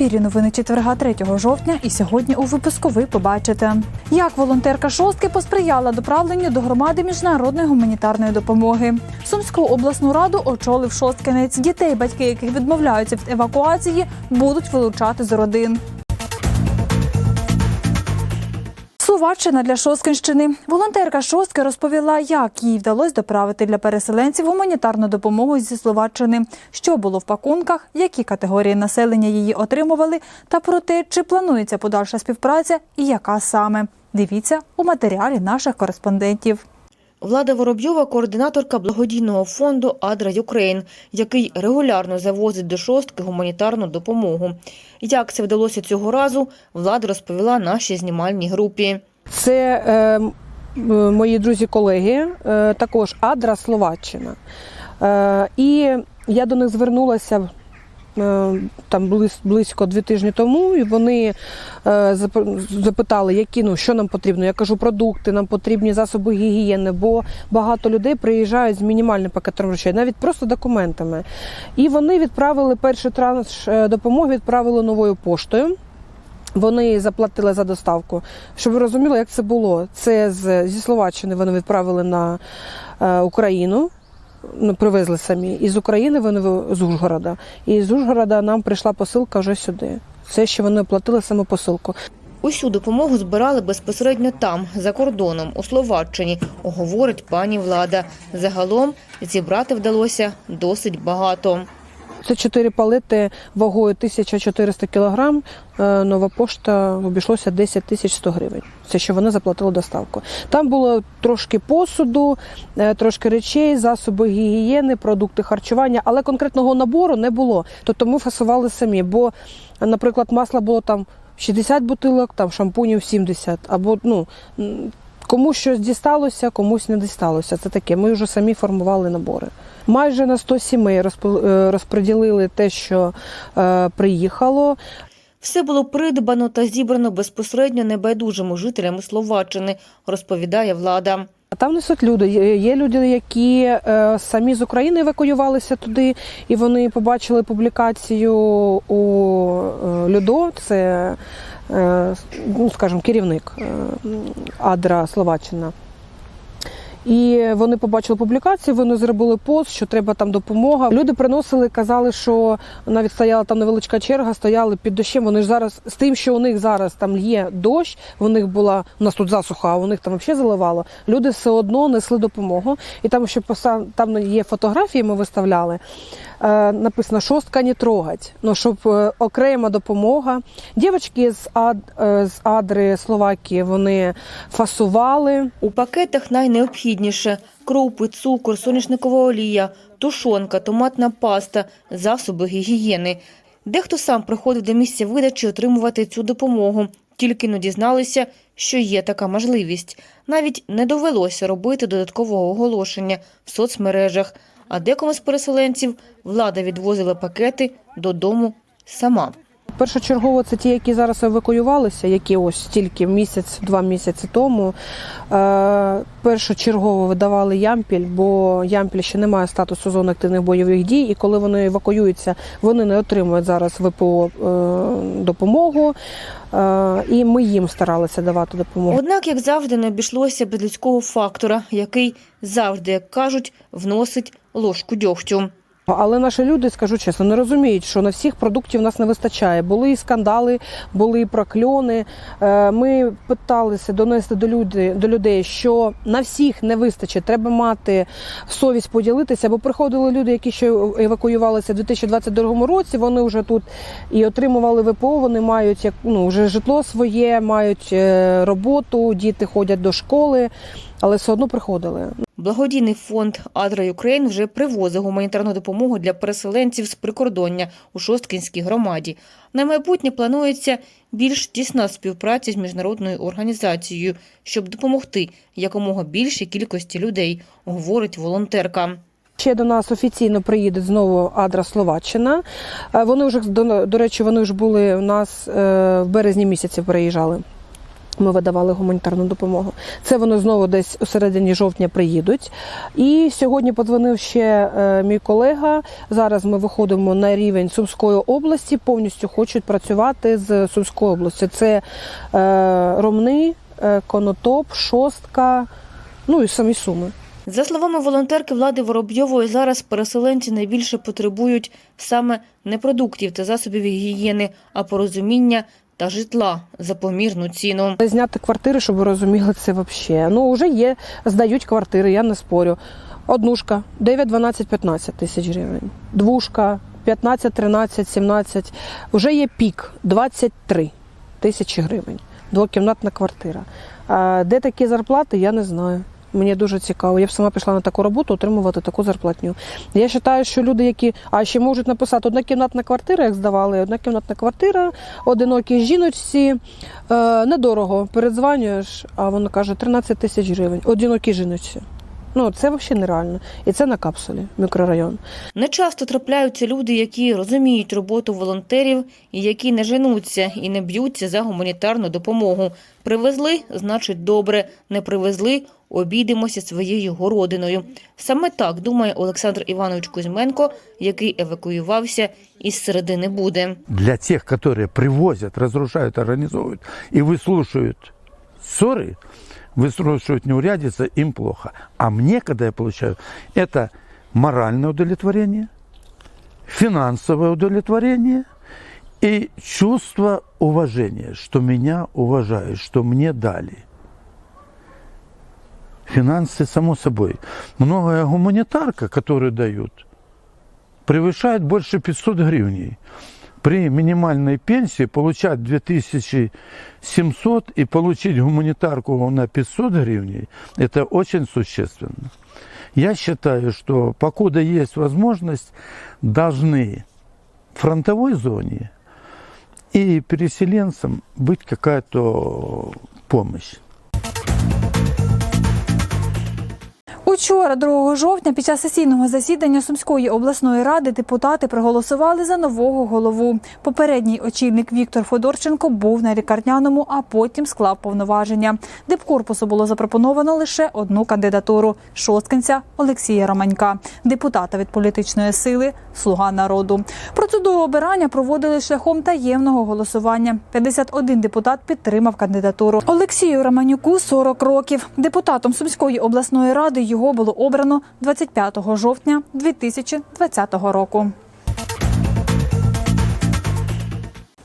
ефірі новини четверга 3 жовтня. І сьогодні у випуску ви побачите, як волонтерка шостки посприяла доправленню до громади міжнародної гуманітарної допомоги. Сумську обласну раду очолив шосткинець. Дітей, батьки яких відмовляються від евакуації, будуть вилучати з родин. Словаччина для Шосткинщини. Волонтерка Шостки розповіла, як їй вдалося доправити для переселенців гуманітарну допомогу зі Словаччини, що було в пакунках, які категорії населення її отримували, та про те, чи планується подальша співпраця і яка саме. Дивіться у матеріалі наших кореспондентів. Влада Воробйова – координаторка благодійного фонду «Адра Юкрейн», який регулярно завозить до шостки гуманітарну допомогу. Як це вдалося цього разу, влада розповіла нашій знімальній групі. Це е, мої друзі-колеги, е, також Адра Словаччина. Е, і я до них звернулася там близь- близько дві тижні тому, і вони е, запитали, які ну що нам потрібно. Я кажу, продукти, нам потрібні засоби гігієни, бо багато людей приїжджають з мінімальним пакетом речей, навіть просто документами. І вони відправили перший транш е, допомоги, відправили новою поштою. Вони заплатили за доставку. Щоб ви розуміли, як це було. Це з, зі Словаччини вони відправили на е, Україну, ну, привезли самі. І з України вони з Ужгорода. І з Ужгорода нам прийшла посилка вже сюди. Це ще вони оплатили саме посилку. Усю допомогу збирали безпосередньо там, за кордоном, у Словаччині, говорить пані Влада. Загалом зібрати вдалося досить багато. Це чотири палети вагою 1400 кг. Е, Нова пошта обійшлося 10 тисяч 100 гривень. Це що вони заплатили доставку. Там було трошки посуду, е, трошки речей, засоби гігієни, продукти харчування, але конкретного набору не було. Тобто ми фасували самі. Бо, наприклад, масла було там 60 бутилок, там шампунів 70. Або ну. М, Комусь щось дісталося, комусь не дісталося. Це таке. Ми вже самі формували набори. Майже на 100 сімей е, розподілили те, що е, приїхало. Все було придбано та зібрано безпосередньо небайдужими жителями Словаччини, розповідає влада. А там несуть люди. Є люди, які е, самі з України евакуювалися туди, і вони побачили публікацію у Людо. Це, ну, скажімо, керівник е, Адра Словаччина. І вони побачили публікацію, вони зробили пост, що треба там допомога. Люди приносили, казали, що навіть стояла там невеличка черга, стояли під дощем. Вони ж зараз з тим, що у них зараз там є дощ, у них була у нас тут засуха, а у них там взагалі заливало. Люди все одно несли допомогу. І там ще поса- там є фотографії, ми виставляли. Е, написано шостка не трогать. Ну щоб е, окрема допомога. Дівчатки з Ад е, з Адри Словакії вони фасували. У пакетах найнеобхідніше – крупи, цукор, соняшникова олія, тушонка, томатна паста, засоби гігієни. Дехто сам приходив до місця видачі отримувати цю допомогу. Тільки не дізналися, що є така можливість. Навіть не довелося робити додаткового оголошення в соцмережах. А декому з переселенців влада відвозила пакети додому сама. Першочергово це ті, які зараз евакуювалися, які ось тільки місяць-два місяці тому. Е, першочергово видавали ямпіль, бо ямпіль ще не має статусу зони активних бойових дій. І коли вони евакуюються, вони не отримують зараз ВПО е, допомогу. Е, і ми їм старалися давати допомогу. Однак, як завжди, не обійшлося без людського фактора, який завжди, як кажуть, вносить ложку дьогтю. Але наші люди, скажу чесно, не розуміють, що на всіх продуктів нас не вистачає. Були і скандали, були і прокльони. Е, Ми питалися донести до людей, до людей, що на всіх не вистачить. Треба мати совість поділитися. Бо приходили люди, які ще евакуювалися в 2022 році. Вони вже тут і отримували ВПО. Вони мають ну вже житло своє, мають е, роботу, діти ходять до школи, але все одно приходили. Благодійний фонд «Адра Юкрейн» вже привозить гуманітарну допомогу для переселенців з прикордоння у Шосткінській громаді. На майбутнє планується більш тісна співпраця з міжнародною організацією, щоб допомогти якомога більшій кількості людей, говорить волонтерка. Ще до нас офіційно приїде знову Адра Словаччина. Е, Вони вже до, до речі, вони вже були у нас е, в березні місяці приїжджали. Ми видавали гуманітарну допомогу. Це вони знову десь у середині жовтня приїдуть. І сьогодні подзвонив ще е, мій колега. Зараз ми виходимо на рівень Сумської області, повністю хочуть працювати з Сумської області. Це е, Ромни, е, Конотоп, Шостка, ну і самі Суми. За словами волонтерки Влади Воробйової, зараз переселенці найбільше потребують саме не продуктів та засобів гігієни, а порозуміння та житла за помірну ціну. Зняти квартири, щоб ви розуміли, це взагалі. Ну, вже є, здають квартири, я не спорю. Однушка 9, 12, 15 тисяч гривень. Двушка 15, 13, 17. Вже є пік 23 тисячі гривень. Двокімнатна квартира. А де такі зарплати, я не знаю. Мені дуже цікаво. Я б сама пішла на таку роботу отримувати таку зарплатню. Я вважаю, що люди, які а ще можуть написати однокімнатна квартира, як здавали, однокімнатна квартира, одинокі жіночці, е, недорого. Передзванюєш, а воно каже 13 тисяч гривень. Одинокій жіночці. Ну це взагалі нереально. І це на капсулі, мікрорайон. Нечасто трапляються люди, які розуміють роботу волонтерів і які не женуться і не б'ються за гуманітарну допомогу. Привезли, значить добре, не привезли, обійдемося своєю городиною. Саме так думає Олександр Іванович Кузьменко, який евакуювався із середини Буди. для тех, которые привозят, разрушают, организовывают и выслушивают ссоры, выслушивают неурядицы, им плохо. А мне, когда я получаю, это моральное удовлетворение, финансовое удовлетворение и чувство уважения, что меня уважают, что мне дали. Финансы, само собой. Многое гуманитарка, которую дают, превышает больше 500 гривней. При минимальной пенсии получать 2700 и получить гуманитарку на 500 гривней, это очень существенно. Я считаю, что покуда есть возможность, должны в фронтовой зоне и переселенцам быть какая-то помощь. Учора, 2 жовтня, під час сесійного засідання Сумської обласної ради депутати проголосували за нового голову. Попередній очільник Віктор Федорченко був на лікарняному, а потім склав повноваження. Дипкорпусу було запропоновано лише одну кандидатуру шосткинця Олексія Романька, депутата від політичної сили Слуга народу. Процедуру обирання проводили шляхом таємного голосування. 51 депутат підтримав кандидатуру. Олексію Романюку 40 років. Депутатом Сумської обласної ради його було обрано 25 жовтня 2020 року.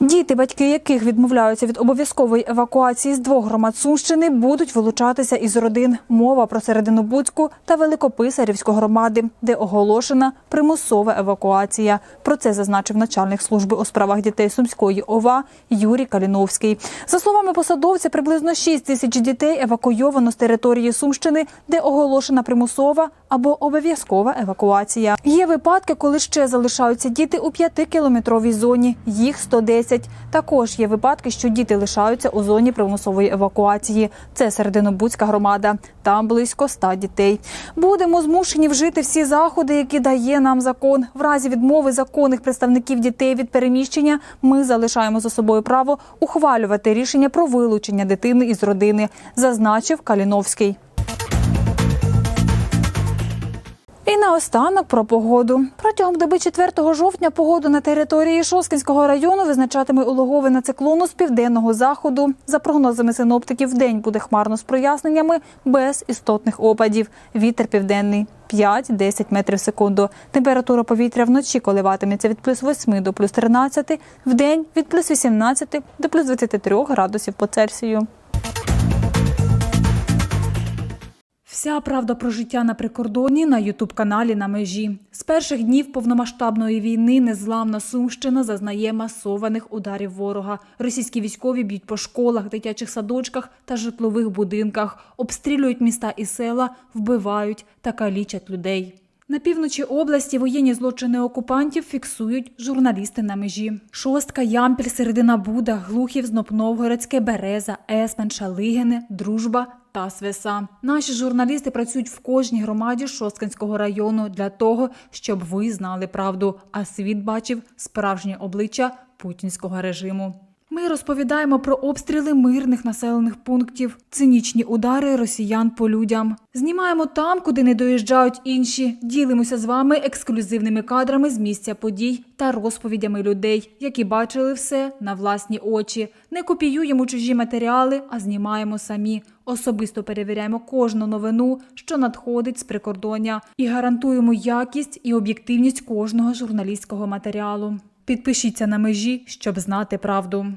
Діти, батьки яких відмовляються від обов'язкової евакуації з двох громад Сумщини, будуть вилучатися із родин. Мова про Серединобудську та Великописарівську громади, де оголошена примусова евакуація. Про це зазначив начальник служби у справах дітей Сумської ОВА Юрій Каліновський. За словами посадовця, приблизно 6 тисяч дітей евакуйовано з території Сумщини, де оголошена примусова або обов'язкова евакуація. Є випадки, коли ще залишаються діти у 5-кілометровій зоні. Їх 110. Також є випадки, що діти лишаються у зоні примусової евакуації. Це Серединобудська громада. Там близько 100 дітей. Будемо змушені вжити всі заходи, які дає нам закон. В разі відмови законних представників дітей від переміщення ми залишаємо за собою право ухвалювати рішення про вилучення дитини із родини, зазначив Каліновський. Наостанок про погоду. Протягом доби 4 жовтня погоду на території Шоскінського району визначатиме улоговина циклону з південного заходу. За прогнозами синоптиків, вдень буде хмарно з проясненнями без істотних опадів. Вітер південний 5-10 метрів в секунду. Температура повітря вночі коливатиметься від плюс 8 до плюс 13, вдень від плюс 18 до плюс 23 градусів по Цельсію. Вся правда про життя на прикордоні на ютуб-каналі на межі. З перших днів повномасштабної війни незламна Сумщина зазнає масованих ударів ворога. Російські військові б'ють по школах, дитячих садочках та житлових будинках, обстрілюють міста і села, вбивають та калічать людей. На півночі області воєнні злочини окупантів фіксують журналісти на межі. Шостка, Ямпіль, Середина Буда, Глухів, Знопновгородське, Береза, Есмен, Шалигине, Дружба та Свеса. Наші журналісти працюють в кожній громаді Шосткинського району для того, щоб ви знали правду, а світ бачив справжнє обличчя путінського режиму. Ми розповідаємо про обстріли мирних населених пунктів, цинічні удари росіян по людям. Знімаємо там, куди не доїжджають інші. Ділимося з вами ексклюзивними кадрами з місця подій та розповідями людей, які бачили все на власні очі. Не копіюємо чужі матеріали, а знімаємо самі. Особисто перевіряємо кожну новину, що надходить з прикордоння, і гарантуємо якість і об'єктивність кожного журналістського матеріалу. Підпишіться на межі, щоб знати правду.